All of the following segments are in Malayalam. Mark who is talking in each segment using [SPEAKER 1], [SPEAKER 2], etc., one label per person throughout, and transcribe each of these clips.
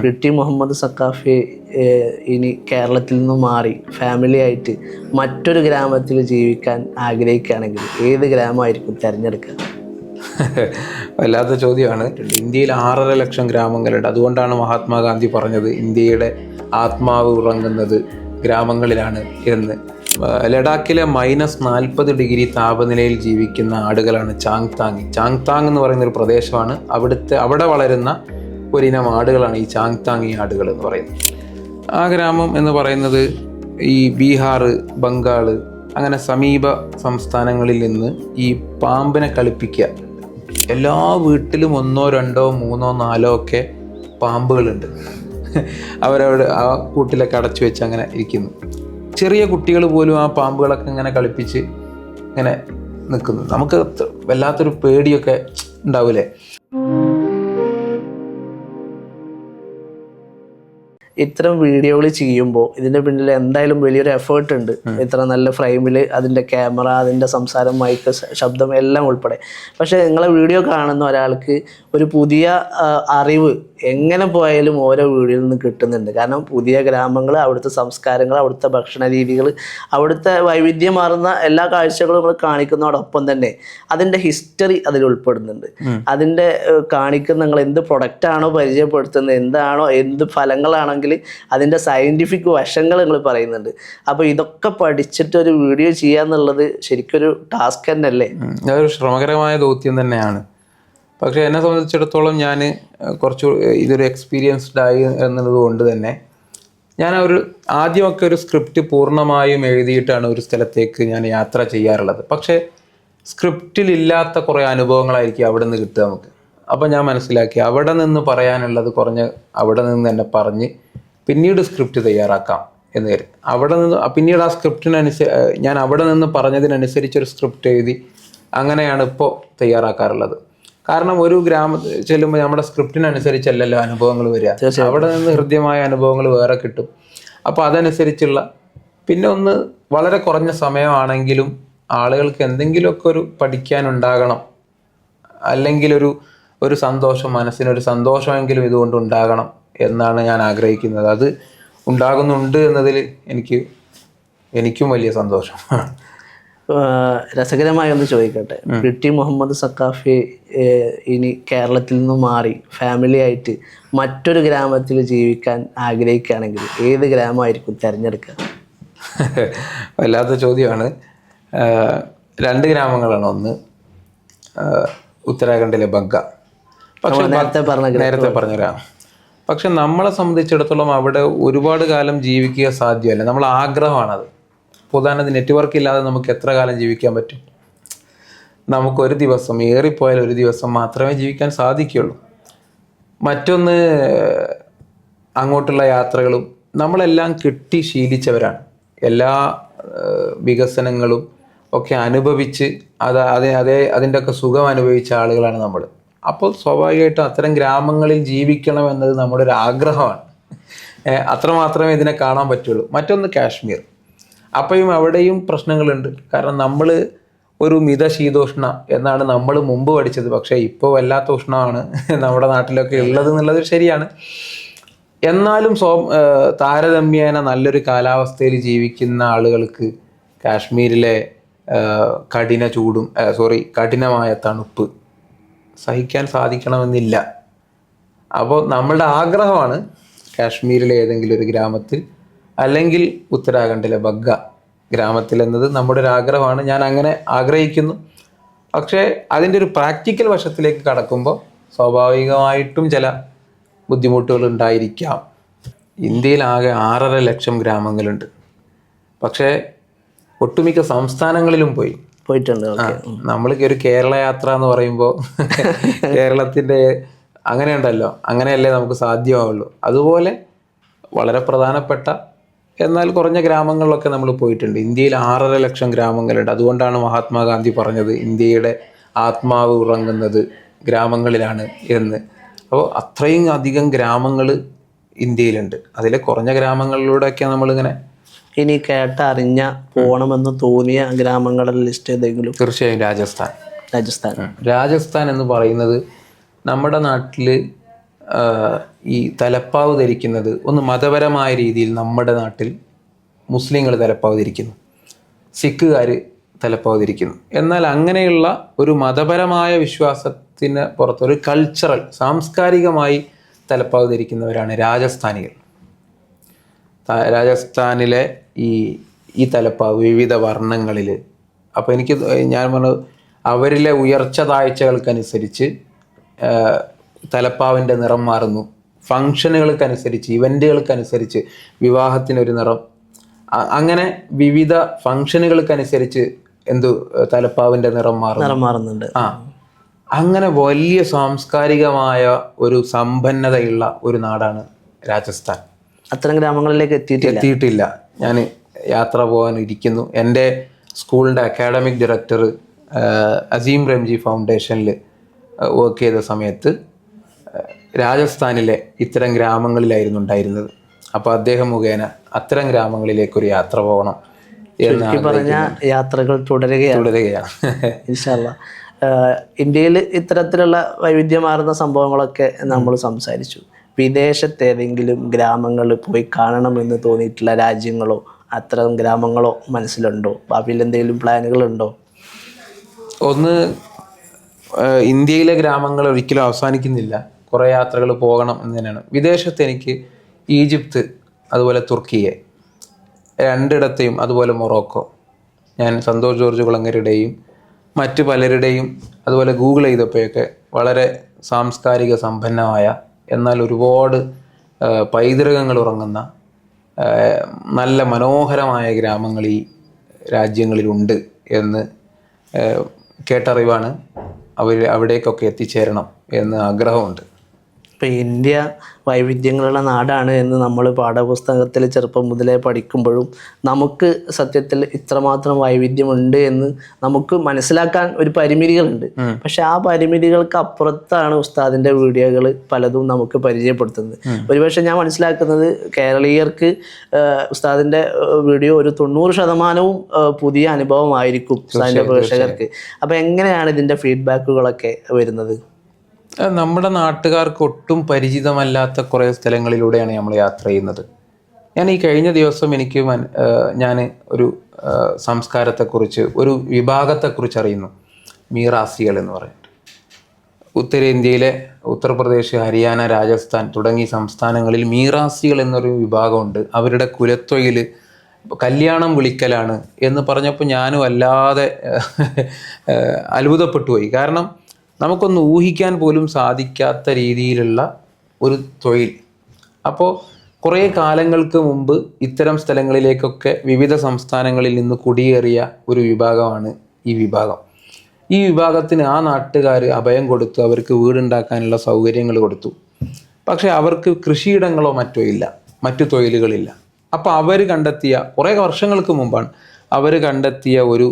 [SPEAKER 1] ടി മുഹമ്മദ് സക്കാഫി ഇനി കേരളത്തിൽ നിന്ന് മാറി ഫാമിലി ആയിട്ട് മറ്റൊരു ഗ്രാമത്തിൽ ജീവിക്കാൻ ആഗ്രഹിക്കുകയാണെങ്കിൽ ഏത് ഗ്രാമമായിരിക്കും തിരഞ്ഞെടുക്കുക?
[SPEAKER 2] വല്ലാത്ത ചോദ്യമാണ്. ഇന്ത്യയിൽ ആറര ലക്ഷം ഗ്രാമങ്ങളുണ്ട്. അതുകൊണ്ടാണ് മഹാത്മാഗാന്ധി പറഞ്ഞത് ഇന്ത്യയുടെ ആത്മാവ് ഉറങ്ങുന്നത് ഗ്രാമങ്ങളിലാണ് എന്ന്. ലഡാക്കിലെ മൈനസ് നാൽപ്പത് ഡിഗ്രി താപനിലയിൽ ജീവിക്കുന്ന ആടുകളാണ് ചാങ് താങ് ചാങ് താങ് എന്ന് പറയുന്ന ഒരു പ്രദേശമാണ്. അവിടുത്തെ അവിടെ വളരുന്ന ഒരിനം ആടുകളാണ് ഈ ചാങ്താങ്ങി ആടുകൾ എന്ന് പറയുന്നത്. ആ ഗ്രാമം എന്ന് പറയുന്നത് ഈ ബീഹാർ ബംഗാൾ അങ്ങനെ സമീപ സംസ്ഥാനങ്ങളിൽ നിന്ന് ഈ പാമ്പിനെ കളിപ്പിക്കുക. എല്ലാ വീട്ടിലും ഒന്നോ രണ്ടോ മൂന്നോ നാലോ ഒക്കെ പാമ്പുകളുണ്ട്. അവരവിടെ ആ കൂട്ടിലൊക്കെ അടച്ചു വെച്ച് അങ്ങനെ ഇരിക്കുന്നു. ചെറിയ കുട്ടികൾ പോലും ആ പാമ്പുകളൊക്കെ ഇങ്ങനെ കളിപ്പിച്ച് ഇങ്ങനെ നിൽക്കുന്നു. നമുക്ക് വല്ലാത്തൊരു പേടിയൊക്കെ ഉണ്ടാവില്ലേ?
[SPEAKER 1] ഇത്തരം വീഡിയോകൾ ചെയ്യുമ്പോൾ ഇതിന്റെ പിന്നിൽ എന്തായാലും വലിയൊരു എഫേർട്ട് ഉണ്ട്. ഇത്ര നല്ല ഫ്രെയിമിൽ അതിന്റെ ക്യാമറ അതിന്റെ സംസാരം മൈക്ക് ശബ്ദം എല്ലാം ഉൾപ്പെടെ. പക്ഷെ നിങ്ങളെ വീഡിയോ കാണുന്ന ഒരാൾക്ക് ഒരു പുതിയ അറിവ് എങ്ങനെ പോയാലും ഓരോ വീഡിയോയിൽ നിന്ന് കിട്ടുന്നുണ്ട്. കാരണം പുതിയ ഗ്രാമങ്ങൾ അവിടുത്തെ സംസ്കാരങ്ങൾ അവിടുത്തെ ഭക്ഷണ രീതികൾ അവിടുത്തെ വൈവിധ്യമാർന്ന എല്ലാ കാഴ്ചകളും നമ്മൾ കാണിക്കുന്നതോടൊപ്പം തന്നെ അതിന്റെ ഹിസ്റ്ററി അതിൽ ഉൾപ്പെടുന്നുണ്ട്. അതിന്റെ ഏഹ്, കാണിക്കുന്ന നിങ്ങൾ എന്ത് പ്രൊഡക്റ്റ് ആണോ പരിചയപ്പെടുത്തുന്നത് എന്താണോ എന്ത് ഫലങ്ങളാണെങ്കിൽ അതിന്റെ സയന്റിഫിക് വശങ്ങൾ നിങ്ങൾ പറയുന്നുണ്ട്. അപ്പോൾ ഇതൊക്കെ പഠിച്ചിട്ട് ഒരു വീഡിയോ ചെയ്യാന്നുള്ളത് ശരിക്കൊരു ടാസ്ക് തന്നെ അല്ലേ
[SPEAKER 2] ഉം. അതൊരു ശ്രമകരമായ ദൗത്യം തന്നെയാണ്. പക്ഷേ എന്നെ സംബന്ധിച്ചിടത്തോളം ഞാൻ കുറച്ച് ഇതൊരു എക്സ്പീരിയൻസ്ഡ് ആയി എന്നുള്ളത് കൊണ്ട് തന്നെ ഞാൻ ഒരു ആദ്യമൊക്കെ ഒരു സ്ക്രിപ്റ്റ് പൂർണമായും എഴുതിയിട്ടാണ് ഒരു സ്ഥലത്തേക്ക് ഞാൻ യാത്ര ചെയ്യാറുള്ളത്. പക്ഷേ സ്ക്രിപ്റ്റിലില്ലാത്ത കുറേ അനുഭവങ്ങളായിരിക്കും അവിടെ നിന്ന് കിട്ടുക നമുക്ക്. അപ്പോൾ ഞാൻ മനസ്സിലാക്കി അവിടെ നിന്ന് പറയാനുള്ളത് കുറഞ്ഞ് അവിടെ നിന്ന് തന്നെ പറഞ്ഞ് പിന്നീട് സ്ക്രിപ്റ്റ് തയ്യാറാക്കാം എന്ന് കരുതി. അവിടെ നിന്ന് പിന്നീട് ആ സ്ക്രിപ്റ്റിനനുസരിച്ച് ഞാൻ അവിടെ നിന്ന് പറഞ്ഞതിനനുസരിച്ചൊരു സ്ക്രിപ്റ്റ് എഴുതി അങ്ങനെയാണ് ഇപ്പോൾ തയ്യാറാക്കാറുള്ളത്. കാരണം ഒരു ഗ്രാമ ചെല്ലുമ്പോൾ നമ്മുടെ സ്ക്രിപ്റ്റിനനുസരിച്ചല്ലല്ലോ അനുഭവങ്ങൾ വരിക. അവിടെ നിന്ന് ഹൃദ്യമായ അനുഭവങ്ങൾ വേറെ കിട്ടും. അപ്പോൾ അതനുസരിച്ചുള്ള പിന്നെ ഒന്ന് വളരെ കുറഞ്ഞ സമയമാണെങ്കിലും ആളുകൾക്ക് എന്തെങ്കിലുമൊക്കെ ഒരു പഠിക്കാനുണ്ടാകണം. അല്ലെങ്കിൽ ഒരു ഒരു സന്തോഷം മനസ്സിനൊരു സന്തോഷമെങ്കിലും ഇതുകൊണ്ട് ഉണ്ടാകണം. എന്നാണ് ഞാൻ ആഗ്രഹിക്കുന്നത്. അത് ഉണ്ടാകുന്നുണ്ട് എന്നതിൽ എനിക്ക് എനിക്കും വലിയ സന്തോഷം.
[SPEAKER 1] ഏഹ്, രസകരമായി ഒന്ന് ചോദിക്കട്ടെ. ബ്രിട്ടി മുഹമ്മദ് സക്കാഫി ഇനി കേരളത്തിൽ നിന്ന് മാറി ഫാമിലി ആയിട്ട് മറ്റൊരു ഗ്രാമത്തിൽ ജീവിക്കാൻ ആഗ്രഹിക്കുകയാണെങ്കിൽ ഏത് ഗ്രാമമായിരിക്കും തിരഞ്ഞെടുക്കുക?
[SPEAKER 2] വല്ലാത്ത ചോദ്യമാണ്. രണ്ട് ഗ്രാമങ്ങളാണ്. ഒന്ന് ഉത്തരാഖണ്ഡിലെ ബഗ്ഗ. പക്ഷെ
[SPEAKER 1] നേരത്തെ പറഞ്ഞ
[SPEAKER 2] നേരത്തെ പറഞ്ഞുതരാം പക്ഷെ നമ്മളെ സംബന്ധിച്ചിടത്തോളം അവിടെ ഒരുപാട് കാലം ജീവിക്കുക സാധ്യമല്ല. നമ്മളെ ആഗ്രഹമാണത്. ഉദാഹരണത്തിന് നെറ്റ്വർക്ക് ഇല്ലാതെ നമുക്ക് എത്ര കാലം ജീവിക്കാൻ പറ്റും? നമുക്കൊരു ദിവസം ഏറിപ്പോയാൽ ഒരു ദിവസം മാത്രമേ ജീവിക്കാൻ സാധിക്കുകയുള്ളൂ. മറ്റൊന്ന് അങ്ങോട്ടുള്ള യാത്രകളും നമ്മളെല്ലാം കിട്ടി ശീലിച്ചവരാണ്. എല്ലാ വികസനങ്ങളും ഒക്കെ അനുഭവിച്ച് അത് അതേ അതേ അതിന്റെയൊക്കെ സുഖം അനുഭവിച്ച ആളുകളാണ് നമ്മൾ അപ്പോൾ സ്വാഭാവികമായിട്ടും അത്തരം ഗ്രാമങ്ങളിൽ ജീവിക്കണം എന്നത് നമ്മുടെ ഒരു ആഗ്രഹമാണ്. അത്രമാത്രമേ ഇതിനെ കാണാൻ പറ്റുള്ളൂ. മറ്റൊന്ന് കാശ്മീർ. അപ്പോഴും അവിടെയും പ്രശ്നങ്ങളുണ്ട്. കാരണം നമ്മൾ ഒരു മിതശീതോഷ്ണ എന്നാണ് നമ്മൾ മുമ്പ് പഠിച്ചത്. പക്ഷേ ഇപ്പോൾ വല്ലാത്ത ഉഷ്ണമാണ് നമ്മുടെ നാട്ടിലൊക്കെ ഉള്ളത് എന്നുള്ളത് ശരിയാണ്. എന്നാലും സ്വ താരതമ്യേന നല്ലൊരു കാലാവസ്ഥയിൽ ജീവിക്കുന്ന ആളുകൾക്ക് കാശ്മീരിലെ കഠിന ചൂടും സോറി കഠിനമായ തണുപ്പ് സഹിക്കാൻ സാധിക്കണമെന്നില്ല. അപ്പോൾ നമ്മളുടെ ആഗ്രഹമാണ് കാശ്മീരിലെ ഏതെങ്കിലും ഒരു ഗ്രാമത്തിൽ അല്ലെങ്കിൽ ഉത്തരാഖണ്ഡിലെ ബഗ്ഗ ഗ്രാമത്തിൽ എന്നത് നമ്മുടെ ഒരു ആഗ്രഹമാണ്. ഞാൻ അങ്ങനെ ആഗ്രഹിക്കുന്നു. പക്ഷേ അതിന്റെ ഒരു പ്രാക്ടിക്കൽ വശത്തിലേക്ക് കടക്കുമ്പോൾ സ്വാഭാവികമായിട്ടും ചില ബുദ്ധിമുട്ടുകൾ ഉണ്ടായിരിക്കാം. ഇന്ത്യയിൽ ആകെ ആറര ലക്ഷം ഗ്രാമങ്ങളുണ്ട്. പക്ഷേ ഒട്ടുമിക്ക സംസ്ഥാനങ്ങളിലും പോയി
[SPEAKER 1] പോയിട്ടുണ്ട്
[SPEAKER 2] നമ്മൾ ഒരു കേരള യാത്ര എന്ന് പറയുമ്പോൾ കേരളത്തിന്റെ അങ്ങനെ ഉണ്ടല്ലോ അങ്ങനെയല്ലേ നമുക്ക് സാധ്യമാവുള്ളൂ. അതുപോലെ വളരെ പ്രധാനപ്പെട്ട എന്നാൽ കുറഞ്ഞ ഗ്രാമങ്ങളിലൊക്കെ നമ്മൾ പോയിട്ടുണ്ട്. ഇന്ത്യയിൽ ആറര ലക്ഷം ഗ്രാമങ്ങളുണ്ട്. അതുകൊണ്ടാണ് മഹാത്മാഗാന്ധി പറഞ്ഞത് ഇന്ത്യയുടെ ആത്മാവ് ഉറങ്ങുന്നത് ഗ്രാമങ്ങളിലാണ് എന്ന്. അപ്പോൾ അത്രയും അധികം ഗ്രാമങ്ങൾ ഇന്ത്യയിലുണ്ട്. അതിലെ കുറഞ്ഞ ഗ്രാമങ്ങളിലൂടെയൊക്കെ നമ്മളിങ്ങനെ
[SPEAKER 1] ഇനി കേട്ടറിഞ്ഞ പോണമെന്ന് തോന്നിയ ഗ്രാമങ്ങളുടെ ലിസ്റ്റ് ഏതെങ്കിലും?
[SPEAKER 2] തീർച്ചയായും രാജസ്ഥാൻ.
[SPEAKER 1] രാജസ്ഥാൻ.
[SPEAKER 2] രാജസ്ഥാൻ എന്ന് പറയുന്നത് നമ്മുടെ നാട്ടിൽ ഈ തലപ്പാവ് ധരിക്കുന്നത് ഒന്ന് മതപരമായ രീതിയിൽ നമ്മുടെ നാട്ടിൽ മുസ്ലിങ്ങൾ തലപ്പാവ് ധരിക്കുന്നു. സിഖുകാർ തലപ്പാവ് ധരിക്കുന്നു. എന്നാൽ അങ്ങനെയുള്ള ഒരു മതപരമായ വിശ്വാസത്തിന് പുറത്ത് ഒരു കൾച്ചറൽ സാംസ്കാരികമായി തലപ്പാവ് ധരിക്കുന്നവരാണ് രാജസ്ഥാനികൾ. രാജസ്ഥാനിലെ ഈ ഈ തലപ്പാവ് വിവിധ വർണങ്ങളിൽ അപ്പോൾ എനിക്ക് ഞാൻ പറഞ്ഞു അവരിലെ ഉയർച്ച താഴ്ചകൾക്കനുസരിച്ച് തലപ്പാവിന്റെ നിറം മാറുന്നു. ഫങ്ഷനുകൾക്കനുസരിച്ച് ഇവന്റുകൾക്കനുസരിച്ച് വിവാഹത്തിനൊരു നിറം. അങ്ങനെ വിവിധ ഫങ്ഷനുകൾക്കനുസരിച്ച് എന്തു തലപ്പാവിന്റെ നിറം മാറും
[SPEAKER 1] നിറം മാറുന്നുണ്ട്.
[SPEAKER 2] ആ. അങ്ങനെ വലിയ സാംസ്കാരികമായ ഒരു സമ്പന്നതയുള്ള ഒരു നാടാണ് രാജസ്ഥാൻ.
[SPEAKER 1] അത്തരം ഗ്രാമങ്ങളിലേക്ക് എത്തിയിട്ടില്ല.
[SPEAKER 2] എത്തിയിട്ടില്ല. ഞാൻ യാത്ര പോകാൻ ഇരിക്കുന്നു. എന്റെ സ്കൂളിന്റെ അക്കാഡമിക് ഡയറക്ടർ അസീം റംജി ഫൗണ്ടേഷനിൽ വർക്ക് ചെയ്ത സമയത്ത് രാജസ്ഥാനിലെ ഇത്തരം ഗ്രാമങ്ങളിലായിരുന്നു ഉണ്ടായിരുന്നത്. അപ്പോൾ അദ്ദേഹം മുഖേന അത്തരം ഗ്രാമങ്ങളിലേക്കൊരു യാത്ര പോകണം എന്ന്
[SPEAKER 1] പറഞ്ഞ യാത്രകൾ തുടരുകയാണ്.
[SPEAKER 2] തുടരുകയാണ്.
[SPEAKER 1] ഇൻഷാല്ല ഇന്ത്യയിൽ ഇത്തരത്തിലുള്ള വൈവിധ്യമാർന്ന സംഭവങ്ങളൊക്കെ നമ്മൾ സംസാരിച്ചു. വിദേശത്ത് ഏതെങ്കിലും ഗ്രാമങ്ങളിൽ പോയി കാണണമെന്ന് തോന്നിയിട്ടുള്ള രാജ്യങ്ങളോ അത്തരം ഗ്രാമങ്ങളോ മനസ്സിലുണ്ടോ? ഭാവിയിൽ എന്തെങ്കിലും പ്ലാനുകളുണ്ടോ?
[SPEAKER 2] ഒന്ന് ഇന്ത്യയിലെ ഗ്രാമങ്ങൾ ഒരിക്കലും അവസാനിക്കുന്നില്ല. കുറേ യാത്രകൾ പോകണം എന്ന് തന്നെയാണ്. വിദേശത്ത് എനിക്ക് ഈജിപ്ത് അതുപോലെ തുർക്കിയെ രണ്ടിടത്തെയും അതുപോലെ മൊറോക്കോ ഞാൻ സന്തോഷ് ജോർജ് കുളങ്ങരുടെയും മറ്റ് പലരുടെയും അതുപോലെ ഗൂഗിൾ ചെയ്തപ്പോഴൊക്കെ വളരെ സാംസ്കാരിക സമ്പന്നമായ എന്നാൽ ഒരുപാട് പൈതൃകങ്ങൾ ഉറങ്ങുന്ന നല്ല മനോഹരമായ ഗ്രാമങ്ങൾ ഈ രാജ്യങ്ങളിലുണ്ട് എന്ന് കേട്ടറിവാണ് അവർ അവിടേക്കൊക്കെ എത്തിച്ചേരണം എന്ന് ആഗ്രഹമുണ്ട്.
[SPEAKER 1] ഇപ്പം ഇന്ത്യ വൈവിധ്യങ്ങളുള്ള നാടാണ് എന്ന് നമ്മൾ പാഠപുസ്തകത്തിൽ ചെറുപ്പം മുതലേ പഠിക്കുമ്പോഴും നമുക്ക് സത്യത്തിൽ ഇത്രമാത്രം വൈവിധ്യമുണ്ട് എന്ന് നമുക്ക് മനസ്സിലാക്കാൻ ഒരു പരിമിതികളുണ്ട്. പക്ഷെ ആ പരിമിതികൾക്ക് അപ്പുറത്താണ് ഉസ്താദിന്റെ വീഡിയോകൾ പലതും നമുക്ക് പരിചയപ്പെടുത്തുന്നത്. ഒരുപക്ഷെ ഞാൻ മനസ്സിലാക്കുന്നത് കേരളീയർക്ക് ഉസ്താദിന്റെ വീഡിയോ ഒരു തൊണ്ണൂറ് ശതമാനവും പുതിയ അനുഭവമായിരിക്കും ഉസ്താദിന്റെ പ്രേക്ഷകർക്ക്. അപ്പം എങ്ങനെയാണ് ഇതിന്റെ ഫീഡ്ബാക്കുകളൊക്കെ വരുന്നത്?
[SPEAKER 2] നമ്മുടെ നാട്ടുകാർക്ക് ഒട്ടും പരിചിതമല്ലാത്ത കുറേ സ്ഥലങ്ങളിലൂടെയാണ് നമ്മൾ യാത്ര ചെയ്യുന്നത്. ഞാൻ ഈ കഴിഞ്ഞ ദിവസം എനിക്ക് ഞാൻ ഒരു സംസ്കാരത്തെക്കുറിച്ച് ഒരു വിഭാഗത്തെക്കുറിച്ച് അറിയുന്നു. മീറാസികൾ എന്ന് പറയുന്നത് ഉത്തരേന്ത്യയിലെ ഉത്തർപ്രദേശ് ഹരിയാന രാജസ്ഥാൻ തുടങ്ങിയ സംസ്ഥാനങ്ങളിൽ മീറാസികൾ എന്നൊരു വിഭാഗമുണ്ട്. അവരുടെ കുലത്തൊഴിൽ കല്യാണം വിളിക്കലാണ് എന്ന് പറഞ്ഞപ്പോൾ ഞാനും അല്ലാതെ അത്ഭുതപ്പെട്ടു പോയി. കാരണം നമുക്കൊന്ന് ഊഹിക്കാൻ പോലും സാധിക്കാത്ത രീതിയിലുള്ള ഒരു തൊഴിൽ. അപ്പോൾ കുറേ കാലങ്ങൾക്ക് മുമ്പ് ഇത്തരം സ്ഥലങ്ങളിലേക്കൊക്കെ വിവിധ സംസ്ഥാനങ്ങളിൽ നിന്ന് കുടിയേറിയ ഒരു വിഭാഗമാണ് ഈ വിഭാഗം. ഈ വിഭാഗത്തിന് ആ നാട്ടുകാർ അഭയം കൊടുത്തു അവർക്ക് വീടുണ്ടാക്കാനുള്ള സൗകര്യങ്ങൾ കൊടുത്തു. പക്ഷേ അവർക്ക് കൃഷിയിടങ്ങളോ മറ്റോ ഇല്ല മറ്റു തൊഴിലുകളില്ല. അപ്പോൾ അവർ കണ്ടെത്തിയ കുറേ വർഷങ്ങൾക്ക് മുമ്പാണ് അവർ കണ്ടെത്തിയ ഒരു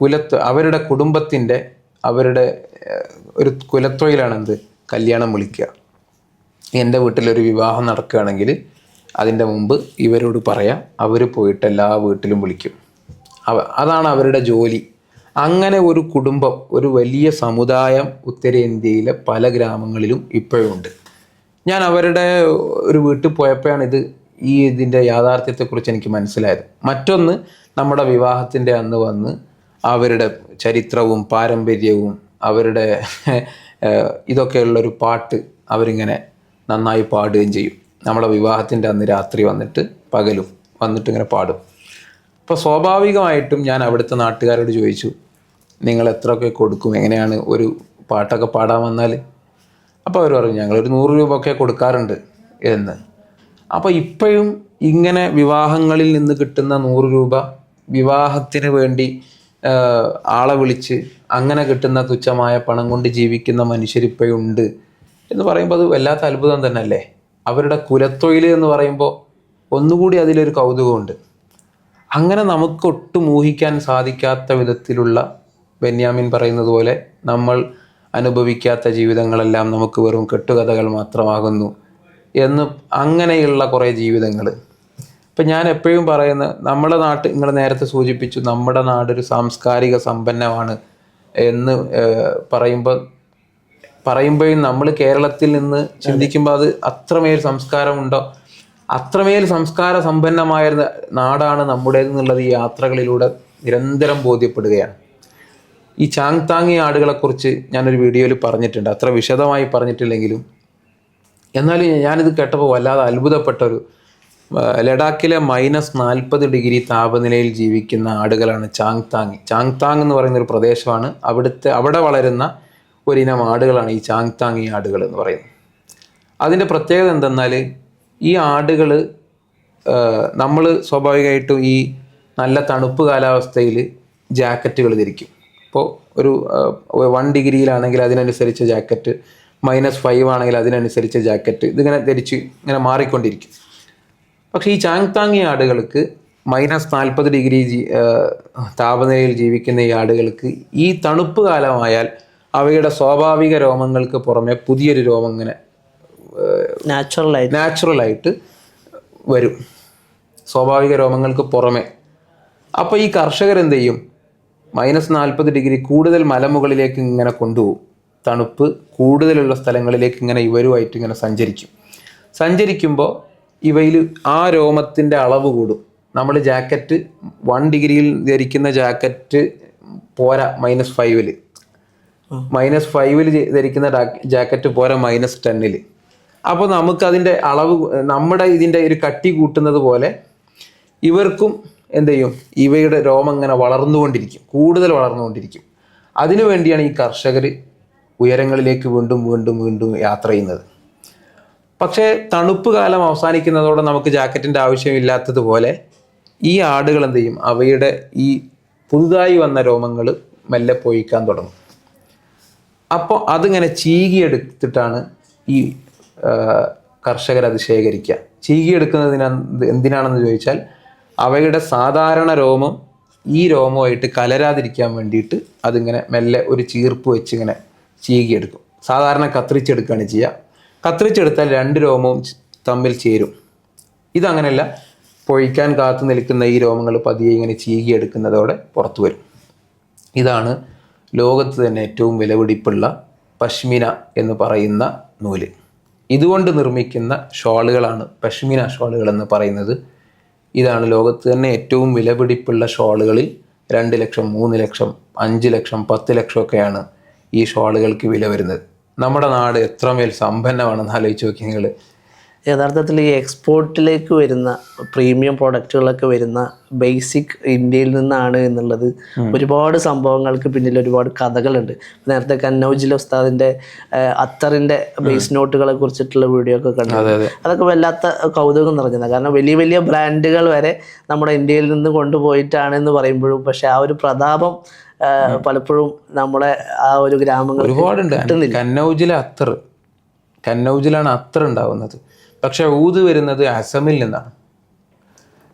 [SPEAKER 2] കുലത്ത് അവരുടെ കുടുംബത്തിന്റെ അവരുടെ ഒരു കുലത്തൊഴിലാണ് എന്ത് കല്യാണം വിളിക്കുക. എന്റെ വീട്ടിലൊരു വിവാഹം നടക്കുകയാണെങ്കിൽ അതിന്റെ മുമ്പ് ഇവരോട് പറയാം അവർ പോയിട്ട് എല്ലാ വീട്ടിലും വിളിക്കും. അവ അതാണ് അവരുടെ ജോലി. അങ്ങനെ ഒരു കുടുംബം ഒരു വലിയ സമുദായം ഉത്തരേന്ത്യയിലെ പല ഗ്രാമങ്ങളിലും ഇപ്പോഴും ഉണ്ട് ഞാൻ അവരുടെ ഒരു വീട്ടിൽ പോയപ്പോഴാണ് ഇത് ഈ ഇതിന്റെ യാഥാർത്ഥ്യത്തെക്കുറിച്ച് എനിക്ക് മനസ്സിലായത്. മറ്റൊന്ന് നമ്മുടെ വിവാഹത്തിന്റെ അന്ന് വന്ന് അവരുടെ ചരിത്രവും പാരമ്പര്യവും അവരുടെ ഇതൊക്കെയുള്ളൊരു പാട്ട് അവരിങ്ങനെ നന്നായി പാടുകയും ചെയ്യും. നമ്മളെ വിവാഹത്തിന്റെ അന്ന് രാത്രി വന്നിട്ട് പകലും വന്നിട്ട് ഇങ്ങനെ പാടും. അപ്പോൾ സ്വാഭാവികമായിട്ടും ഞാൻ അവിടുത്തെ നാട്ടുകാരോട് ചോദിച്ചു നിങ്ങൾ എത്രയൊക്കെ കൊടുക്കും? എങ്ങനെയാണ് ഒരു പാട്ടൊക്കെ പാടാൻ വന്നാൽ? അപ്പോൾ അവർ പറഞ്ഞു ഞങ്ങളൊരു നൂറ് രൂപ ഒക്കെ കൊടുക്കാറുണ്ട് എന്ന്. അപ്പോൾ ഇപ്പോഴും ഇങ്ങനെ വിവാഹങ്ങളിൽ നിന്ന് കിട്ടുന്ന നൂറ് രൂപ വിവാഹത്തിന് വേണ്ടി ആളെ വിളിച്ച് അങ്ങനെ കിട്ടുന്ന തുച്ഛമായ പണം കൊണ്ട് ജീവിക്കുന്ന മനുഷ്യരിപ്പോഴും ഉണ്ട് എന്ന് പറയുമ്പോൾ അത് വല്ലാത്ത അത്ഭുതം തന്നെ അല്ലേ അവരുടെ കുലത്തൊഴിൽ എന്ന് പറയുമ്പോൾ ഒന്നുകൂടി അതിലൊരു കൗതുകമുണ്ട്. അങ്ങനെ നമുക്ക് ഒട്ടും ഊഹിക്കാൻ സാധിക്കാത്ത വിധത്തിലുള്ള ബെന്യാമിൻ പറയുന്നത് പോലെ നമ്മൾ അനുഭവിക്കാത്ത ജീവിതങ്ങളെല്ലാം നമുക്ക് വെറും കെട്ടുകഥകൾ മാത്രമാകുന്നു എന്ന് അങ്ങനെയുള്ള കുറേ ജീവിതങ്ങൾ. ഇപ്പം ഞാൻ എപ്പോഴും പറയുന്ന നമ്മുടെ നാട്ട് നിങ്ങൾ നേരത്തെ സൂചിപ്പിച്ചു നമ്മുടെ നാടൊരു സാംസ്കാരിക സമ്പന്നമാണ് എന്ന് പറയുമ്പോൾ പറയുമ്പോഴും നമ്മൾ കേരളത്തിൽ നിന്ന് ചിന്തിക്കുമ്പോൾ അത് അത്രമേൽ സംസ്കാരമുണ്ടോ അത്രമേൽ സംസ്കാര സമ്പന്നമായ ഒരു നാടാണ് നമ്മുടേതെന്നുള്ളത് ഈ യാത്രകളിലൂടെ നിരന്തരം ബോധ്യപ്പെടുകയാണ്. ഈ ചാങ് താങ്ങി ആടുകളെക്കുറിച്ച് ഞാനൊരു വീഡിയോയിൽ പറഞ്ഞിട്ടുണ്ട്. അത്ര വിശദമായി പറഞ്ഞിട്ടില്ലെങ്കിലും എന്നാലും ഞാനിത് കേട്ടപ്പോൾ വല്ലാതെ അത്ഭുതപ്പെട്ടൊരു ആ, ലഡാക്കിലെ മൈനസ് നാൽപ്പത് ഡിഗ്രി താപനിലയിൽ ജീവിക്കുന്ന ആടുകളാണ് ചാങ് താങ് ചാങ് താങ് എന്ന് പറയുന്ന ഒരു പ്രദേശമാണ്. അവിടുത്തെ അവിടെ വളരുന്ന ഒരിനം ആടുകളാണ് ഈ ചാങ് താങ് ഈ ആടുകൾ എന്ന് പറയുന്നത്. അതിന്റെ പ്രത്യേകത എന്തെന്നാൽ ഈ ആടുകൾ നമ്മൾ സ്വാഭാവികമായിട്ടും ഈ നല്ല തണുപ്പ് കാലാവസ്ഥയിൽ ജാക്കറ്റുകൾ ധരിക്കും. ഇപ്പോൾ ഒരു വൺ ഡിഗ്രിയിലാണെങ്കിൽ അതിനനുസരിച്ച ജാക്കറ്റ് മൈനസ് ഫൈവ് ആണെങ്കിൽ അതിനനുസരിച്ച ജാക്കറ്റ് ഇതിങ്ങനെ ധരിച്ച് ഇങ്ങനെ മാറിക്കൊണ്ടിരിക്കും. പക്ഷേ ഈ ചാങ്താങ്ങി ആടുകൾക്ക് മൈനസ് നാൽപ്പത് ഡിഗ്രി ജീ- താപനിലയിൽ ജീവിക്കുന്ന ഈ ആടുകൾക്ക് ഈ തണുപ്പ് കാലമായാൽ അവയുടെ സ്വാഭാവിക രോമങ്ങൾക്ക് പുറമെ പുതിയൊരു രോമം ഇങ്ങനെ
[SPEAKER 1] നാച്ചുറലായിട്ട്
[SPEAKER 2] നാച്ചുറലായിട്ട് വരും. സ്വാഭാവിക രോമങ്ങൾക്ക് പുറമെ. അപ്പോൾ ഈ കർഷകർ എന്ത് ചെയ്യും? മൈനസ് നാൽപ്പത് ഡിഗ്രി കൂടുതൽ മലമുകളിലേക്ക് ഇങ്ങനെ കൊണ്ടുപോകും. തണുപ്പ് കൂടുതലുള്ള സ്ഥലങ്ങളിലേക്ക് ഇങ്ങനെ ഇവരുമായിട്ട് ഇങ്ങനെ സഞ്ചരിക്കും. സഞ്ചരിക്കുമ്പോൾ ഇവയിൽ ആ രോമത്തിന്റെ അളവ് കൂടും. നമ്മൾ ജാക്കറ്റ് വൺ ഡിഗ്രിയിൽ ധരിക്കുന്ന ജാക്കറ്റ് പോരാ മൈനസ് ഫൈവിൽ മൈനസ് ഫൈവിൽ ധരിക്കുന്ന ജാക്കറ്റ് പോരാ മൈനസ് ടെന്നിൽ അപ്പോൾ നമുക്കതിന്റെ അളവ് നമ്മുടെ ഇതിന്റെ ഒരു കട്ടി കൂട്ടുന്നത് പോലെ ഇവർക്കും എന്ത് ചെയ്യും? ഇവയുടെ രോമം ഇങ്ങനെ വളർന്നുകൊണ്ടിരിക്കും കൂടുതൽ വളർന്നുകൊണ്ടിരിക്കും. അതിനു വേണ്ടിയാണ് ഈ കർഷകർ ഉയരങ്ങളിലേക്ക് വീണ്ടും വീണ്ടും വീണ്ടും യാത്ര ചെയ്യുന്നത്. പക്ഷേ തണുപ്പ് കാലം അവസാനിക്കുന്നതോടെ നമുക്ക് ജാക്കറ്റിന്റെ ആവശ്യമില്ലാത്തതുപോലെ ഈ ആടുകൾ എന്ത് ചെയ്യും? അവയുടെ ഈ പുതുതായി വന്ന രോമങ്ങൾ മെല്ലെ പോയിക്കാൻ തുടങ്ങും. അപ്പോൾ അതിങ്ങനെ ചീകിയെടുത്തിട്ടാണ് ഈ കർഷകർ കർഷകരത് ശേഖരിക്കുക ചീകിയെടുക്കുന്നതിന് എന്തിനാണെന്ന് ചോദിച്ചാൽ അവയുടെ സാധാരണ രോമം ഈ രോമമായിട്ട് കലരാതിരിക്കാൻ വേണ്ടിയിട്ട് അതിങ്ങനെ മെല്ലെ ഒരു ചീർപ്പ് വെച്ച് ഇങ്ങനെ ചീകിയെടുക്കും. സാധാരണ കത്രിച്ചെടുക്കുകയാണ് ചെയ്യുക. കത്രിച്ചെടുത്താൽ രണ്ട് രോമവും തമ്മിൽ ചേരും. ഇതങ്ങനെയല്ല പൊഴിക്കാൻ കാത്തു നിൽക്കുന്ന ഈ രോമങ്ങൾ പതിയെ ഇങ്ങനെ ചീകിയെടുക്കുന്നതോടെ പുറത്തു വരും. ഇതാണ് ലോകത്ത് തന്നെ ഏറ്റവും വിലപിടിപ്പുള്ള പഷ്മിന എന്ന് പറയുന്ന നൂൽ. ഇതുകൊണ്ട് നിർമ്മിക്കുന്ന ഷോളുകളാണ് പഷ്മിന ഷോളുകൾ എന്ന് പറയുന്നത്. ഇതാണ് ലോകത്ത് തന്നെ ഏറ്റവും വിലപിടിപ്പുള്ള ഷോളുകളിൽ രണ്ട് ലക്ഷം മൂന്ന് ലക്ഷം അഞ്ച് ലക്ഷം പത്ത് ലക്ഷം ഒക്കെയാണ് ഈ ഷോളുകൾക്ക് വില വരുന്നത്. നമ്മുടെ നാട് എത്രമേൽ സമ്പന്നമാണെന്ന് ആലോചിച്ച് നോക്കി നിങ്ങൾ
[SPEAKER 1] യഥാർത്ഥത്തിൽ ഈ എക്സ്പോർട്ടിലേക്ക് വരുന്ന പ്രീമിയം പ്രോഡക്റ്റുകളൊക്കെ വരുന്ന ബേസിക് ഇന്ത്യയിൽ നിന്നാണ് എന്നുള്ളത് ഒരുപാട് സംഭവങ്ങൾക്ക് പിന്നിൽ ഒരുപാട് കഥകളുണ്ട്. നേരത്തെ കന്നൗജിലെ ഉസ്താദിന്റെ അത്തറിന്റെ അത്തറിന്റെ ബേസ് നോട്ടുകളെ കുറിച്ചിട്ടുള്ള വീഡിയോ ഒക്കെ കണ്ടു.
[SPEAKER 2] അതെ അതെ.
[SPEAKER 1] അതൊക്കെ വല്ലാത്ത കൗതുകം നിറഞ്ഞതാണ്. കാരണം വലിയ വലിയ ബ്രാൻഡുകൾ വരെ നമ്മുടെ ഇന്ത്യയിൽ നിന്ന് കൊണ്ടുപോയിട്ടാണ് എന്ന് പറയുമ്പോഴും പക്ഷെ ആ ഒരു പ്രതാപം പലപ്പോഴും നമ്മളെ ആ ഒരു ഗ്രാമങ്ങൾ
[SPEAKER 2] ഒരുപാടുണ്ട്. കന്നൗജിലെ അത്തർ കന്നൗജിലാണ് അത്തർ ഉണ്ടാവുന്നത്. പക്ഷെ ഊത് വരുന്നത് അസമിൽ നിന്നാണ്.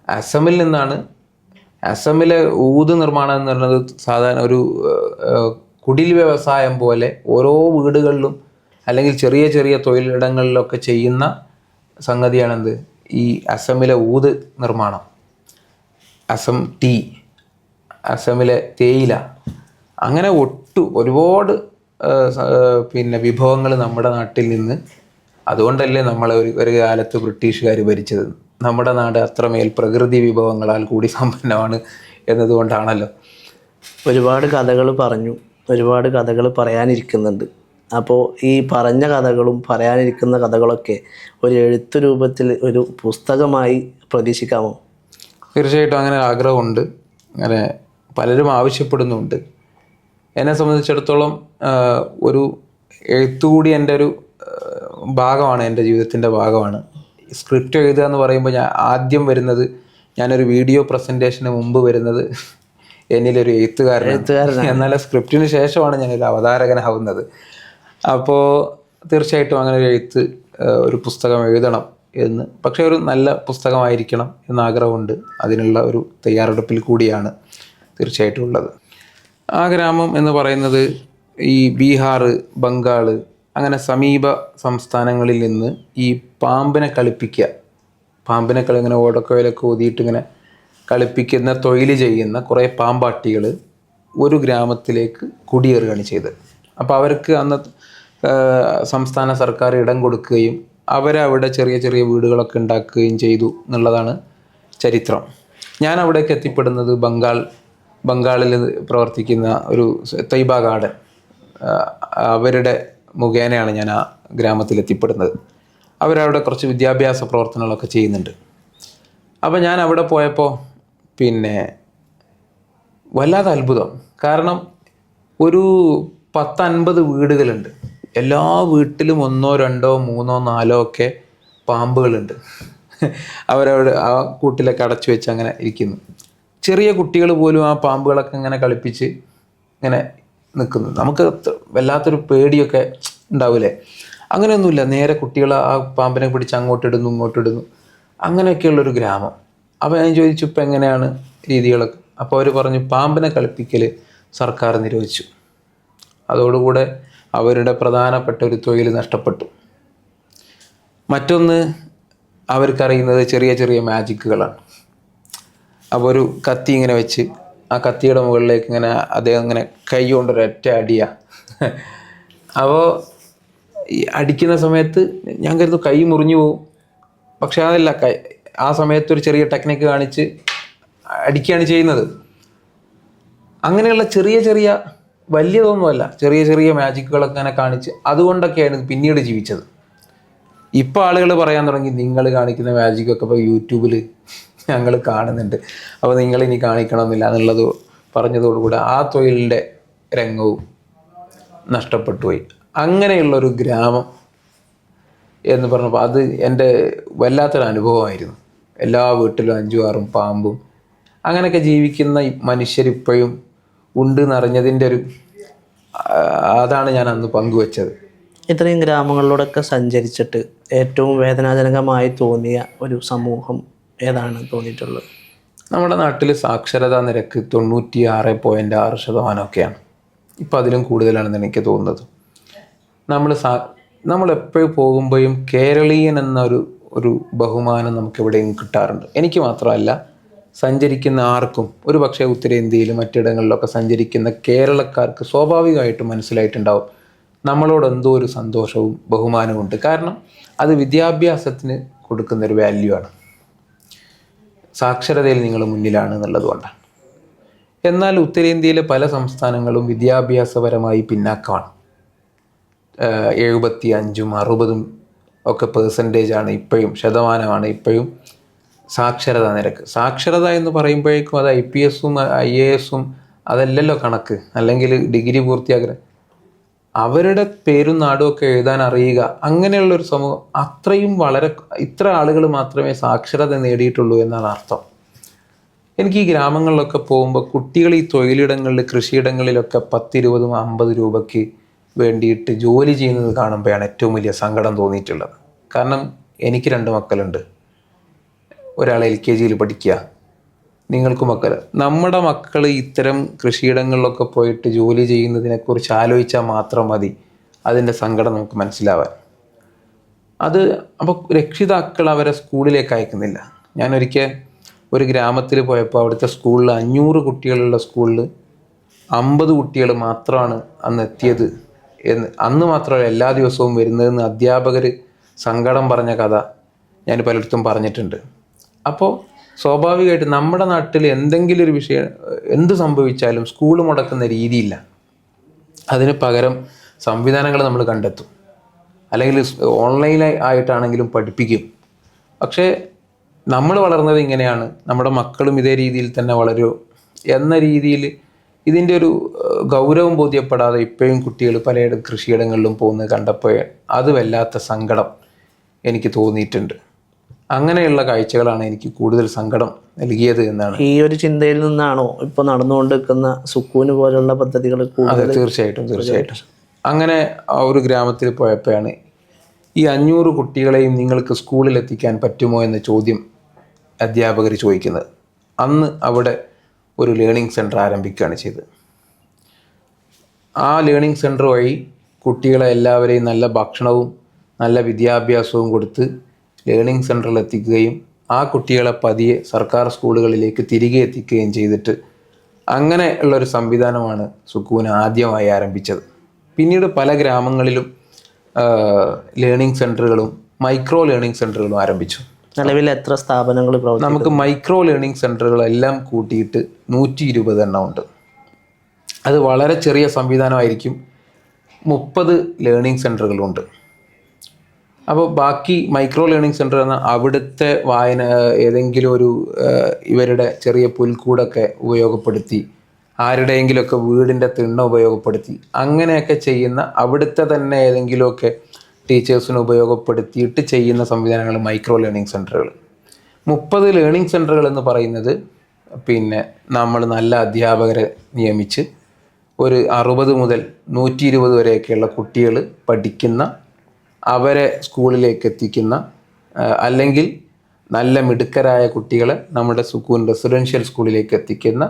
[SPEAKER 2] അസമിൽ നിന്നാണ്. അസമിലെ ഊത് നിർമ്മാണം എന്ന് പറയുന്നത് സാധാരണ ഒരു കുടിൽ വ്യവസായം പോലെ ഓരോ വീടുകളിലും അല്ലെങ്കിൽ ചെറിയ ചെറിയ തൊഴിലിടങ്ങളിലൊക്കെ ചെയ്യുന്ന സംഗതിയാണെന്ത്? ഈ അസമിലെ ഊത് നിർമ്മാണം. അസം ടീ. അസമിലെ തേയില. അങ്ങനെ ഒട്ടു ഒരുപാട് പിന്നെ വിഭവങ്ങൾ നമ്മുടെ നാട്ടിൽ നിന്ന് അതുകൊണ്ടല്ലേ നമ്മളെ ഒരു ഒരു കാലത്ത് ബ്രിട്ടീഷുകാർ ഭരിച്ചത്. നമ്മുടെ നാട് അത്രമേൽ പ്രകൃതി വിഭവങ്ങളാൽ കൂടി സമ്പന്നമാണ് എന്നതുകൊണ്ടാണല്ലോ.
[SPEAKER 1] ഒരുപാട് കഥകൾ പറഞ്ഞു ഒരുപാട് കഥകൾ പറയാനിരിക്കുന്നുണ്ട്. അപ്പോൾ ഈ പറഞ്ഞ കഥകളും പറയാനിരിക്കുന്ന കഥകളൊക്കെ ഒരു എഴുത്തു രൂപത്തിൽ ഒരു പുസ്തകമായി പ്രതീക്ഷിക്കാമോ?
[SPEAKER 2] തീർച്ചയായിട്ടും അങ്ങനെ ആഗ്രഹമുണ്ട്. അങ്ങനെ പലരും ആവശ്യപ്പെടുന്നുണ്ട്. എന്നെ സംബന്ധിച്ചിടത്തോളം ഒരു എഴുത്തുകൂടി എന്റെ ഒരു ഭാഗമാണ് എന്റെ ജീവിതത്തിന്റെ ഭാഗമാണ്. സ്ക്രിപ്റ്റ് എഴുതുക എന്ന് പറയുമ്പോൾ ഞാൻ ആദ്യം വരുന്നത് ഞാനൊരു വീഡിയോ പ്രസന്റേഷന് മുമ്പ് വരുന്നത് എന്നിലൊരു എഴുത്തുകാരൻ എഴുത്തുകാരൻ എന്നാൽ സ്ക്രിപ്റ്റിന് ശേഷമാണ് ഞാനൊരു അവതാരകനാവുന്നത്. അപ്പോൾ തീർച്ചയായിട്ടും അങ്ങനെ ഒരു എഴുത്ത് ഒരു പുസ്തകം എഴുതണം എന്ന്. പക്ഷേ ഒരു നല്ല പുസ്തകമായിരിക്കണം എന്ന ആഗ്രഹമുണ്ട്. അതിനുള്ള ഒരു തയ്യാറെടുപ്പിൽ കൂടിയാണ്. തീർച്ചയായിട്ടും ഉള്ളത്. ആ ഗ്രാമം എന്ന് പറയുന്നത് ഈ ബീഹാർ ബംഗാൾ അങ്ങനെ സമീപ സംസ്ഥാനങ്ങളിൽ നിന്ന് ഈ പാമ്പിനെ കളിപ്പിക്കുക. പാമ്പിനെ കളി ഇങ്ങനെ ഓടക്കോയിലൊക്കെ ഊതിയിട്ട് ഇങ്ങനെ കളിപ്പിക്കുന്ന തൊഴിൽ ചെയ്യുന്ന കുറേ പാമ്പാട്ടികൾ ഒരു ഗ്രാമത്തിലേക്ക് കുടിയേറുകയാണ് ചെയ്തത്. അപ്പോൾ അവർക്ക് അന്ന് സംസ്ഥാന സർക്കാർ ഇടം കൊടുക്കുകയും അവരവിടെ ചെറിയ ചെറിയ വീടുകളൊക്കെ ഉണ്ടാക്കുകയും ചെയ്തു എന്നുള്ളതാണ് ചരിത്രം. ഞാൻ അവിടേക്ക് എത്തിപ്പെടുന്നത് ബംഗാൾ ബംഗാളിൽ പ്രവർത്തിക്കുന്ന ഒരു തൈബ ഗാർഡൻ അവരുടെ മുഖേനയാണ് ഞാൻ ആ ഗ്രാമത്തിൽ എത്തിപ്പെടുന്നത്. അവരവിടെ കുറച്ച് വിദ്യാഭ്യാസ പ്രവർത്തനങ്ങളൊക്കെ ചെയ്യുന്നുണ്ട്. അപ്പോൾ ഞാൻ അവിടെ പോയപ്പോൾ പിന്നെ വല്ലാതെ അത്ഭുതം. കാരണം ഒരു പത്തൻപത് വീടുകളുണ്ട്. എല്ലാ വീട്ടിലും ഒന്നോ രണ്ടോ മൂന്നോ നാലോ ഒക്കെ പാമ്പുകളുണ്ട്. അവരവിടെ ആ കൂട്ടിലൊക്കെ അടച്ചു വെച്ച് അങ്ങനെ ഇരിക്കുന്നു. ചെറിയ കുട്ടികൾ പോലും ആ പാമ്പുകളൊക്കെ ഇങ്ങനെ കളിപ്പിച്ച് ഇങ്ങനെ നിൽക്കുന്നു. നമുക്ക് വല്ലാത്തൊരു പേടിയൊക്കെ ഉണ്ടാവില്ലേ? അങ്ങനെയൊന്നുമില്ല. നേരെ കുട്ടികൾ ആ പാമ്പിനെ പിടിച്ച് അങ്ങോട്ടിടുന്നു ഇങ്ങോട്ടിടുന്നു. അങ്ങനെയൊക്കെയുള്ളൊരു ഗ്രാമം. അപ്പോൾ ഞാൻ ചോദിച്ചു ഇപ്പം എങ്ങനെയാണ് രീതികളൊക്കെ? അപ്പോൾ അവർ പറഞ്ഞു പാമ്പിനെ കളിപ്പിക്കൽ സർക്കാർ നിരോധിച്ചു. അതോടുകൂടെ അവരുടെ പ്രധാനപ്പെട്ട ഒരു തൊഴിൽ നഷ്ടപ്പെട്ടു. മറ്റൊന്ന് അവർക്കറിയുന്നത് ചെറിയ ചെറിയ മാജിക്കുകളാണ് അപ്പോൾ ഒരു കത്തി ഇങ്ങനെ വെച്ച് ആ കത്തിയുടെ മുകളിലേക്ക് ഇങ്ങനെ അദ്ദേഹം ഇങ്ങനെ കൈ കൊണ്ടൊരൊറ്റ അടിയ. അപ്പോൾ ഈ അടിക്കുന്ന സമയത്ത് ഞാൻ കരുതു കൈ മുറിഞ്ഞു പോവും. പക്ഷെ അതല്ല കൈ ആ സമയത്ത് ഒരു ചെറിയ ടെക്നിക്ക് കാണിച്ച് അടിക്കുകയാണ് ചെയ്യുന്നത്. അങ്ങനെയുള്ള ചെറിയ ചെറിയ വലിയതൊന്നുമല്ല ചെറിയ ചെറിയ മാജിക്കുകളൊക്കെ അങ്ങനെ കാണിച്ച് അതുകൊണ്ടൊക്കെയാണ് പിന്നീട് ജീവിച്ചത്. ഇപ്പോൾ ആളുകൾ പറയാൻ തുടങ്ങി നിങ്ങൾ കാണിക്കുന്ന മാജിക്കൊക്കെ ഇപ്പോൾ യൂട്യൂബിൽ ഞങ്ങൾ കാണുന്നുണ്ട്. അപ്പോൾ നിങ്ങൾ ഇനി കാണിക്കണമെന്നില്ല എന്നുള്ളത് പറഞ്ഞതോടുകൂടി ആ തൊഴിലിന്റെ രംഗവും നഷ്ടപ്പെട്ടു പോയി അങ്ങനെയുള്ളൊരു ഗ്രാമം എന്ന് പറഞ്ഞപ്പോൾ അത് എന്റെ വല്ലാത്തൊരു അനുഭവമായിരുന്നു. എല്ലാ വീട്ടിലും അഞ്ചും ആറും പാമ്പും. അങ്ങനെയൊക്കെ ജീവിക്കുന്ന മനുഷ്യരിപ്പോഴും ഉണ്ട് എന്നറിഞ്ഞതിന്റെ ഒരു അതാണ് ഞാൻ അന്ന് പങ്കുവച്ചത്.
[SPEAKER 1] ഇത്രയും ഗ്രാമങ്ങളിലൂടെയൊക്കെ സഞ്ചരിച്ചിട്ട് ഏറ്റവും വേദനാജനകമായി തോന്നിയ ഒരു സമൂഹം ഏതാണ് തോന്നിയിട്ടുള്ളത്?
[SPEAKER 2] നമ്മുടെ നാട്ടിൽ സാക്ഷരതാ നിരക്ക് തൊണ്ണൂറ്റി ആറ് പോയിന്റ് ആറ് ശതമാനമൊക്കെയാണ്. ഇപ്പം അതിലും കൂടുതലാണെന്ന് എനിക്ക് തോന്നുന്നത്. നമ്മൾ സാ നമ്മൾ എപ്പോഴും പോകുമ്പോഴും കേരളീയൻ എന്നൊരു ഒരു ബഹുമാനം നമുക്ക് എവിടെയും കിട്ടാറുണ്ട്. എനിക്ക് മാത്രമല്ല സഞ്ചരിക്കുന്ന ആർക്കും ഒരു പക്ഷേ ഉത്തരേന്ത്യയിലും മറ്റിടങ്ങളിലൊക്കെ സഞ്ചരിക്കുന്ന കേരളക്കാർക്ക് സ്വാഭാവികമായിട്ടും മനസ്സിലായിട്ടുണ്ടാവും നമ്മളോട് എന്തോ ഒരു സന്തോഷവും ബഹുമാനവും ഉണ്ട് കാരണം അത് വിദ്യാഭ്യാസത്തിന് കൊടുക്കുന്നൊരു വാല്യൂ ആണ്. സാക്ഷരതയിൽ നിങ്ങൾ മുന്നിലാണ് എന്നുള്ളതുകൊണ്ടാണ് എന്നാൽ ഉത്തരേന്ത്യയിലെ പല സംസ്ഥാനങ്ങളും വിദ്യാഭ്യാസപരമായി പിന്നാക്കമാണ്. എഴുപത്തി അഞ്ചും അറുപതും ഒക്കെ പേഴ്സന്റേജ് ആണ് ഇപ്പോഴും ശതമാനമാണ് ഇപ്പോഴും സാക്ഷരത നിരക്ക്. സാക്ഷരത എന്ന് പറയുമ്പോഴേക്കും അത് ഐ പി എസും ഐ എ എസും അതല്ലല്ലോ കണക്ക്. അല്ലെങ്കിൽ ഡിഗ്രി പൂർത്തിയാക്കുക അവരുടെ പേരും നാടും ഒക്കെ എഴുതാൻ അറിയുക അങ്ങനെയുള്ള ഒരു സമൂഹം അത്രയും വളരെ ഇത്ര ആളുകൾ മാത്രമേ സാക്ഷരത നേടിയിട്ടുള്ളൂ എന്നാണ് അർത്ഥം. എനിക്ക് ഈ ഗ്രാമങ്ങളിലൊക്കെ പോകുമ്പോൾ കുട്ടികൾ ഈ തൊഴിലിടങ്ങളിൽ കൃഷിയിടങ്ങളിലൊക്കെ പത്തിരുപതും അമ്പത് രൂപയ്ക്ക് വേണ്ടിയിട്ട് ജോലി ചെയ്യുന്നത് കാണുമ്പോഴാണ് ഏറ്റവും വലിയ സങ്കടം തോന്നിയിട്ടുള്ളത്. കാരണം എനിക്ക് രണ്ട് മക്കളുണ്ട്. ഒരാൾ എൽ കെ ജിയിൽ പഠിക്കുക നിങ്ങൾക്ക് മക്കൾ നമ്മുടെ മക്കൾ ഇത്തരം കൃഷിയിടങ്ങളിലൊക്കെ പോയിട്ട് ജോലി ചെയ്യുന്നതിനെക്കുറിച്ച് ആലോചിച്ചാൽ മാത്രം മതി അതിന്റെ സങ്കടം നമുക്ക് മനസ്സിലാവാൻ. അത് അപ്പോൾ രക്ഷിതാക്കൾ അവരെ സ്കൂളിലേക്ക് അയക്കുന്നില്ല. ഞാനൊരിക്കൽ ഒരു ഗ്രാമത്തിൽ പോയപ്പോൾ അവിടുത്തെ സ്കൂളിൽ അഞ്ഞൂറ് കുട്ടികളുള്ള സ്കൂളിൽ അമ്പത് കുട്ടികൾ മാത്രമാണ് അന്ന് എത്തിയത് എന്ന് അന്ന് മാത്രമല്ല എല്ലാ ദിവസവും വരുന്നതെന്ന് അധ്യാപകർ സങ്കടം പറഞ്ഞ കഥ ഞാൻ പലയിടത്തും പറഞ്ഞിട്ടുണ്ട്. അപ്പോൾ സ്വാഭാവികമായിട്ട് നമ്മുടെ നാട്ടിൽ എന്തെങ്കിലും ഒരു വിഷയം എന്ത് സംഭവിച്ചാലും സ്കൂൾ മുടക്കുന്ന രീതിയില്ല. അതിന് പകരം സംവിധാനങ്ങൾ നമ്മൾ കണ്ടെത്തും. അല്ലെങ്കിൽ ഓൺലൈനായി ആയിട്ടാണെങ്കിലും പഠിപ്പിക്കും. പക്ഷേ നമ്മൾ വളർന്നത് ഇങ്ങനെയാണ്. നമ്മുടെ മക്കളും ഇതേ രീതിയിൽ തന്നെ വളരും എന്ന രീതിയിൽ ഇതിന്റെ ഒരു ഗൗരവം ബോധ്യപ്പെടാതെ ഇപ്പോഴും കുട്ടികൾ പലയിടം കൃഷിയിടങ്ങളിലും പോകുന്നത് കണ്ടപ്പോൾ അത് വല്ലാത്ത സങ്കടം എനിക്ക് തോന്നിയിട്ടുണ്ട്. അങ്ങനെയുള്ള കാഴ്ചകളാണ് എനിക്ക് കൂടുതൽ സങ്കടം നൽകിയത് എന്നാണ്.
[SPEAKER 1] ഈ ഒരു ചിന്തയിൽ നിന്നാണോ ഇപ്പൊ നടന്നുകൊണ്ടിരിക്കുന്ന സുക്കൂന് പോലുള്ള പദ്ധതികൾ
[SPEAKER 2] അതെ തീർച്ചയായിട്ടും തീർച്ചയായിട്ടും. അങ്ങനെ ആ ഒരു ഗ്രാമത്തിൽ പോയപ്പോഴാണ് ഈ അഞ്ഞൂറ് കുട്ടികളെയും നിങ്ങൾക്ക് സ്കൂളിൽ എത്തിക്കാൻ പറ്റുമോ എന്ന ചോദ്യം അധ്യാപകർ ചോദിക്കുന്നത്. അന്ന് അവിടെ ഒരു ലേണിംഗ് സെന്റർ ആരംഭിക്കുകയാണ് ചെയ്തത്. ആ ലേണിംഗ് സെന്റർ വഴി കുട്ടികളെ എല്ലാവരെയും നല്ല ഭക്ഷണവും നല്ല വിദ്യാഭ്യാസവും കൊടുത്ത് ലേണിംഗ് സെന്ററിൽ എത്തിക്കുകയും ആ കുട്ടികളെ പതിയെ സർക്കാർ സ്കൂളുകളിലേക്ക് തിരികെ എത്തിക്കുകയും ചെയ്തിട്ട് അങ്ങനെ ഉള്ളൊരു സംവിധാനമാണ് സുക്കൂൻ ആദ്യമായി ആരംഭിച്ചത്. പിന്നീട് പല ഗ്രാമങ്ങളിലും ലേണിംഗ് സെന്ററുകളും മൈക്രോ ലേണിംഗ് സെന്ററുകളും ആരംഭിച്ചു.
[SPEAKER 1] നിലവിൽ എത്ര സ്ഥാപനങ്ങൾ
[SPEAKER 2] നമുക്ക് മൈക്രോ ലേണിംഗ് സെന്ററുകളെല്ലാം കൂട്ടിയിട്ട് നൂറ്റി ഇരുപത് എണ്ണം ഉണ്ട്. അത് വളരെ ചെറിയ സംവിധാനമായിരിക്കും. മുപ്പത് ലേണിംഗ് സെന്ററുകളുണ്ട് അപ്പോൾ ബാക്കി മൈക്രോ ലേണിംഗ് സെന്റർ എന്ന അവിടുത്തെ വായന ഏതെങ്കിലും ഒരു ഇവരുടെ ചെറിയ പുൽക്കൂടൊക്കെ ഉപയോഗപ്പെടുത്തി ആരുടെയെങ്കിലുമൊക്കെ വീടിന്റെ തിണ്ണ ഉപയോഗപ്പെടുത്തി അങ്ങനെയൊക്കെ ചെയ്യുന്ന അവിടുത്തെ തന്നെ ഏതെങ്കിലുമൊക്കെ ടീച്ചേഴ്സിന് ഉപയോഗപ്പെടുത്തിയിട്ട് ചെയ്യുന്ന സംവിധാനങ്ങൾ മൈക്രോ ലേണിംഗ് സെന്ററുകൾ മുപ്പത് ലേണിംഗ് സെന്ററുകൾ എന്ന് പറയുന്നത് പിന്നെ നമ്മൾ നല്ല അധ്യാപകരെ നിയമിച്ച് ഒരു അറുപത് മുതൽ നൂറ്റി ഇരുപത് വരെയൊക്കെയുള്ള കുട്ടികൾ പഠിക്കുന്ന അവരെ സ്കൂളിലേക്ക് എത്തിക്കുന്ന അല്ലെങ്കിൽ നല്ല മിടുക്കരായ കുട്ടികളെ നമ്മുടെ സുക്കൂൻ റെസിഡൻഷ്യൽ സ്കൂളിലേക്ക് എത്തിക്കുന്ന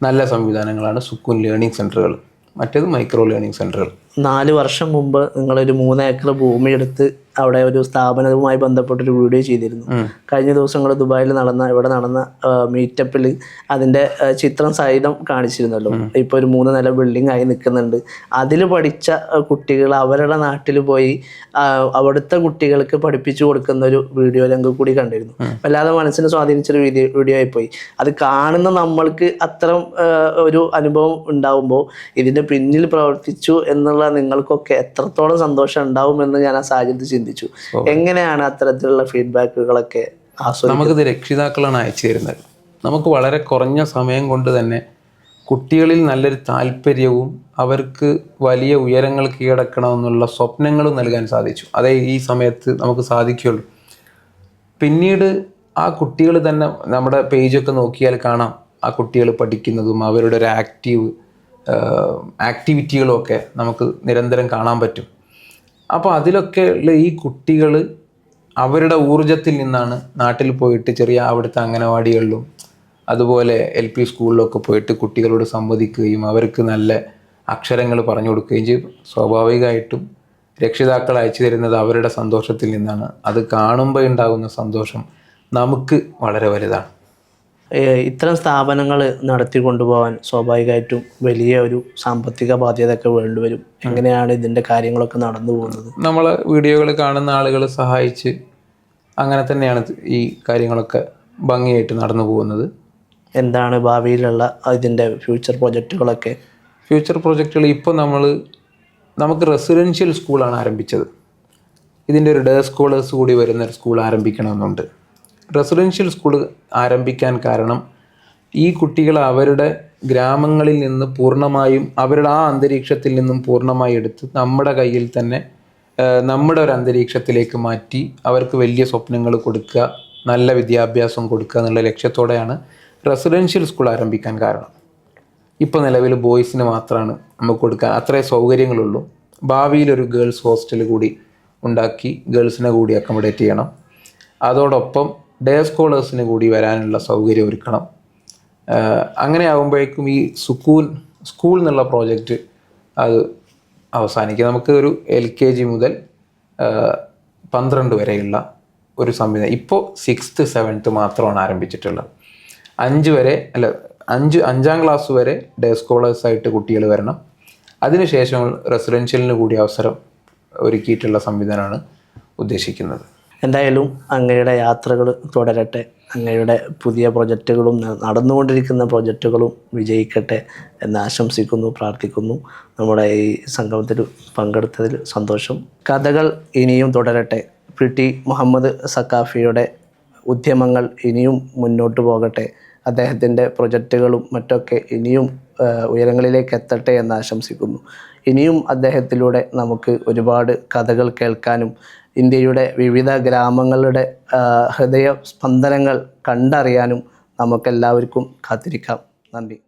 [SPEAKER 2] നല്ല സംവിധാനങ്ങളാണ് സുക്കൂൻ ലേണിംഗ് സെന്ററുകൾ മറ്റേത് മൈക്രോ ലേണിംഗ് സെന്ററുകൾ
[SPEAKER 1] നാല് വർഷം മുമ്പ് നിങ്ങളൊരു മൂന്ന് ഏക്കർ ഭൂമി എടുത്ത് അവിടെ ഒരു സ്ഥാപനവുമായി ബന്ധപ്പെട്ടൊരു വീഡിയോ ചെയ്തിരുന്നു. കഴിഞ്ഞ ദിവസങ്ങൾ ദുബായിൽ നടന്ന ഇവിടെ നടന്ന മീറ്റപ്പിൽ അതിന്റെ ചിത്രം സഹിതം കാണിച്ചിരുന്നല്ലോ. ഇപ്പോൾ ഒരു മൂന്ന് നില ബിൽഡിംഗ് ആയി നിൽക്കുന്നുണ്ട് അതിൽ പഠിച്ച കുട്ടികൾ അവരുടെ നാട്ടിൽ പോയി അവിടുത്തെ കുട്ടികൾക്ക് പഠിപ്പിച്ചു കൊടുക്കുന്ന ഒരു വീഡിയോ രംഗം കൂടി കണ്ടിരുന്നു. വല്ലാതെ മനസ്സിനെ സ്വാധീനിച്ചൊരു വീഡിയോ വീഡിയോ ആയിപ്പോയി. അത് കാണുന്ന നമ്മൾക്ക് അത്തരം ഒരു അനുഭവം ഉണ്ടാവുമ്പോൾ ഇതിന്റെ പിന്നിൽ പ്രവർത്തിച്ചു എന്നുള്ള നിങ്ങൾക്കൊക്കെ എത്രത്തോളം സന്തോഷം ഉണ്ടാവുമെന്ന് ഞാൻ ആ സാഹചര്യത്തിൽ ചിന്തിച്ചു. എങ്ങനെയാണ് അത്തരത്തിലുള്ള ഫീഡ്ബാക്കുകളൊക്കെ നമുക്ക്
[SPEAKER 2] നമുക്കിത് രക്ഷിതാക്കളാണ് അയച്ചു തരുന്നത്. നമുക്ക് വളരെ കുറഞ്ഞ സമയം കൊണ്ട് തന്നെ കുട്ടികളിൽ നല്ലൊരു താല്പര്യവും അവർക്ക് വലിയ ഉയരങ്ങൾ കീഴടക്കണമെന്നുള്ള സ്വപ്നങ്ങളും നൽകാൻ സാധിച്ചു. അതേ ഈ സമയത്ത് നമുക്ക് സാധിക്കുള്ളൂ. പിന്നീട് ആ കുട്ടികൾ തന്നെ നമ്മുടെ പേജൊക്കെ നോക്കിയാൽ കാണാം. ആ കുട്ടികൾ പഠിക്കുന്നതും അവരുടെ ഒരു ആക്റ്റീവ് ആക്ടിവിറ്റികളും ഒക്കെ നമുക്ക് നിരന്തരം കാണാൻ പറ്റും. അപ്പോൾ അതിലൊക്കെ ഉള്ള ഈ കുട്ടികൾ അവരുടെ ഊർജത്തിൽ നിന്നാണ് നാട്ടിൽ പോയിട്ട് ചെറിയ അവിടുത്തെ അംഗനവാടികളിലും അതുപോലെ എൽ പി സ്കൂളിലൊക്കെ പോയിട്ട് കുട്ടികളോട് സംവദിക്കുകയും അവർക്ക് നല്ല അക്ഷരങ്ങൾ പറഞ്ഞു കൊടുക്കുകയും ചെയ്യും. സ്വാഭാവികമായിട്ടും രക്ഷിതാക്കൾ അയച്ചു തരുന്നത് അവരുടെ സന്തോഷത്തിൽ നിന്നാണ്. അത് കാണുമ്പോൾ ഉണ്ടാകുന്ന സന്തോഷം നമുക്ക് വളരെ വലുതാണ്.
[SPEAKER 1] ഇത്തരം സ്ഥാപനങ്ങൾ നടത്തി കൊണ്ടുപോകാൻ സ്വാഭാവികമായിട്ടും വലിയ ഒരു സാമ്പത്തിക ബാധ്യതയൊക്കെ വേണ്ടിവരും എങ്ങനെയാണ് ഇതിന്റെ കാര്യങ്ങളൊക്കെ നടന്നു പോകുന്നത്?
[SPEAKER 2] നമ്മൾ വീഡിയോകൾ കാണുന്ന ആളുകൾ സഹായിച്ച് അങ്ങനെ തന്നെയാണ് ഈ കാര്യങ്ങളൊക്കെ ഭംഗിയായിട്ട് നടന്നു പോകുന്നത്.
[SPEAKER 1] എന്താണ് ഭാവിയിലുള്ള ഇതിന്റെ ഫ്യൂച്ചർ പ്രൊജക്റ്റുകളൊക്കെ?
[SPEAKER 2] ഫ്യൂച്ചർ പ്രൊജക്റ്റുകൾ ഇപ്പോൾ നമ്മൾ നമുക്ക് റെസിഡൻഷ്യൽ സ്കൂളാണ് ആരംഭിച്ചത്. ഇതിന്റെ ഒരു ഡേ സ്കോളേഴ്സ് കൂടി വരുന്ന ഒരു സ്കൂൾ ആരംഭിക്കണമെന്നുണ്ട്. റെസിഡൻഷ്യൽ സ്കൂൾ ആരംഭിക്കാൻ കാരണം ഈ കുട്ടികൾ അവരുടെ ഗ്രാമങ്ങളിൽ നിന്ന് പൂർണമായും അവരുടെ ആ അന്തരീക്ഷത്തിൽ നിന്നും പൂർണമായി എടുത്ത് നമ്മുടെ കയ്യിൽ തന്നെ നമ്മുടെ ഒരു അന്തരീക്ഷത്തിലേക്ക് മാറ്റി അവർക്ക് വലിയ സ്വപ്നങ്ങൾ കൊടുക്കുക നല്ല വിദ്യാഭ്യാസം കൊടുക്കുക എന്നുള്ള ലക്ഷ്യത്തോടെയാണ് റെസിഡൻഷ്യൽ സ്കൂൾ ആരംഭിക്കാൻ കാരണം. ഇപ്പോൾ നിലവിൽ ബോയ്സിന് മാത്രമാണ് നമുക്ക് കൊടുക്കാൻ അത്രേ സൗകര്യങ്ങളുള്ളൂ. ഭാവിയിൽ ഒരു ഗേൾസ് ഹോസ്റ്റൽ കൂടി ഉണ്ടാക്കി ഗേൾസിനെ കൂടി അക്കോമഡേറ്റ് ചെയ്യണം. അതോടൊപ്പം ഡേ സ്കോളേഴ്സിന് കൂടി വരാനുള്ള സൗകര്യം ഒരുക്കണം. അങ്ങനെ ആകുമ്പോഴേക്കും ഈ സുക്കൂൻ സ്കൂൾ എന്നുള്ള പ്രോജക്റ്റ് അത് അവസാനിക്കും. നമുക്ക് ഒരു എൽ കെ ജി മുതൽ പന്ത്രണ്ട് വരെയുള്ള ഒരു സംവിധാനം. ഇപ്പോൾ സിക്സ്ത്ത് സെവൻത്ത് മാത്രമാണ് ആരംഭിച്ചിട്ടുള്ളത്. അഞ്ച് വരെ അല്ല അഞ്ച് അഞ്ചാം ക്ലാസ് വരെ ഡേ സ്കോളേഴ്സായിട്ട് കുട്ടികൾ വരണം. അതിനുശേഷം റെസിഡൻഷ്യലിന് കൂടി അവസരം ഒരുക്കിയിട്ടുള്ള സംവിധാനമാണ് ഉദ്ദേശിക്കുന്നത്.
[SPEAKER 1] എന്തായാലും അങ്ങയുടെ യാത്രകൾ തുടരട്ടെ. അങ്ങയുടെ പുതിയ പ്രൊജക്റ്റുകളും നടന്നുകൊണ്ടിരിക്കുന്ന പ്രൊജക്റ്റുകളും വിജയിക്കട്ടെ എന്ന് ആശംസിക്കുന്നു പ്രാർത്ഥിക്കുന്നു. നമ്മുടെ ഈ സംഗമത്തിൽ പങ്കെടുത്തതിൽ സന്തോഷം. കഥകൾ ഇനിയും തുടരട്ടെ. പി ടി മുഹമ്മദ് സക്കാഫിയുടെ ഉദ്യമങ്ങൾ ഇനിയും മുന്നോട്ട് പോകട്ടെ. അദ്ദേഹത്തിന്റെ പ്രൊജക്റ്റുകളും മറ്റൊക്കെ ഇനിയും ഉയരങ്ങളിലേക്ക് എത്തട്ടെ എന്ന് ആശംസിക്കുന്നു. ഇനിയും അദ്ദേഹത്തിലൂടെ നമുക്ക് ഒരുപാട് കഥകൾ കേൾക്കാനും ഇന്ത്യയുടെ വിവിധ ഗ്രാമങ്ങളുടെ ഹൃദയ സ്പന്ദനങ്ങൾ കണ്ടറിയാനും നമുക്കെല്ലാവർക്കും കാത്തിരിക്കാം. നന്ദി.